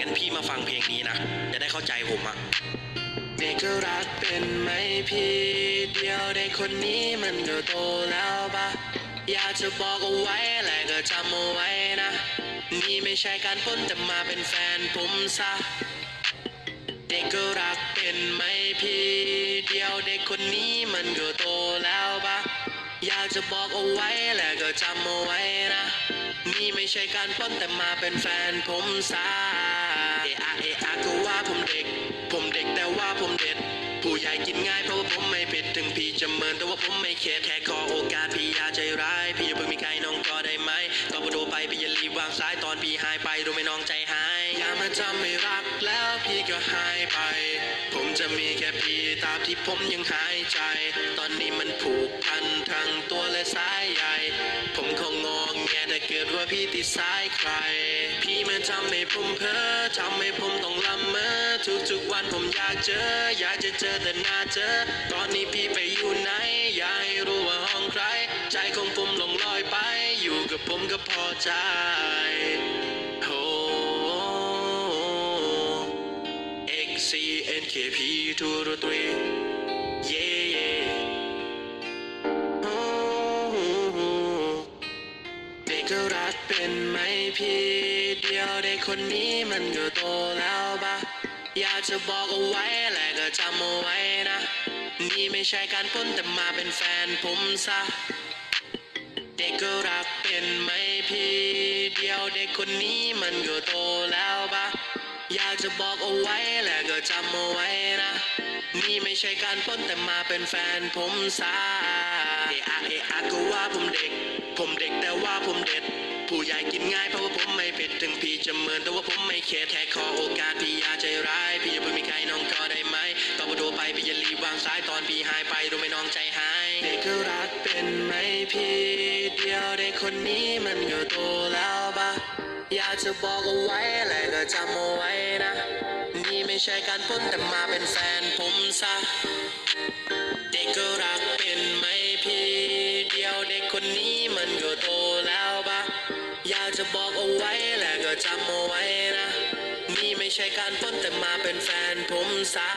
งั้นพี่มาฟังเพลงนี้นะ จะได้เข้าใจผมอะเด็กก็รักเป็นไหมพี่เดียวเด็กคนนี้มันก็โตแล้วปะอยากจะบอกเอาไว้แหละก็จำเอาไว้นะ นี่ไม่ใช่การปล้นแต่มาเป็นแฟนผมซะเด็กก็รักเป็นไหมพี่เดียวเด็กคนนี้มันก็โตแล้วปะอยากจะบอกเอาไว้แหละก็จำเอาไว้นะ นี่ไม่ใช่การปล้นแต่มาเป็นแฟนผมซะ ง่ายเพราะว่าผมไม่ผิดถึงพี่จะเมินแต่ว่าผมไม่เข็ดแค่ขอโอกาสพี่อย่าใจร้ายพี่อย่าเพิ่งมีใครน้องก็ได้ไหมตอนพอโทรไปพี่อย่ารีบวางสายตอนพี่หายไปดูไม่น้องใจหายอย่ามาจำไม่รักแล้วพี่ก็หายไป ผมจะมีแค่พี่ตรามที่ผมยังหายใจ ตอนนี้มันผูกพัน ดว่าพี่ติดสายใคร พี่มาทำให้ผมเพ้อทำให้ผมต้องละเมอทุกๆวันผมอยากเจอ อยากจะเจอแต่หน้าเจอ ตอนนี้พี่ไปอยู่ไหน อยากให้รู้ว่าห้องใคร ใจของผมหลงลอยไป อยู่กับผมก็พอใจโอ้ X C N K P 2 3 จะรักเป็นไหมพี่เดียวเด็กคนนี้มันก็โตแล้วปะอยากจะบอกเอาไว้แหละก็จำเอาไว้นะ นี่ไม่ใช่การปล้นแต่มาเป็นแฟนผมซะ เด็กก็รักเป็นไหมพี่ เดียวเด็กคนนี้มันก็โตแล้วปะ อยากจะบอกเอาไว้แหละก็จำเอาไว้นะ นี่ไม่ใช่การปล้นแต่มาเป็นแฟนผมซะเอะอะเอะอะก็ว่าผมเด็ก ผมเด็กแต่ว่าผมเด็ด ผู้ใหญ่กินง่ายเพราะว่าผมไม่เผ็ดถึงพี่จะเมินแต่ว่าผมไม่เข็ดแค่ขอโอกาสพี่อย่าใจร้าย พี่อย่าเพิ่งมีใครน้องก็ได้ไหมตอนพอโทรไปพี่อย่ารีบวางสายตอนพี่หายไปรู้ไหมน้องใจหายเด็กก็รักเป็นไหมพี่ เดียวเด็กคนนี้มันก็โตแล้ว อยากจะบอกเอาไว้แหละก็จำเอาไว้นะ นี่ไม่ใช่การปล้นแต่มาเป็นแฟนผมซะ เด็กก็รักเป็นไหมพี่เดียวเด็กคนนี้มันก็โตแล้วปะอยากจะบอกเอาไว้แหละก็จำเอาไว้นะ นี่ไม่ใช่การปล้นแต่มาเป็นแฟนผมซะ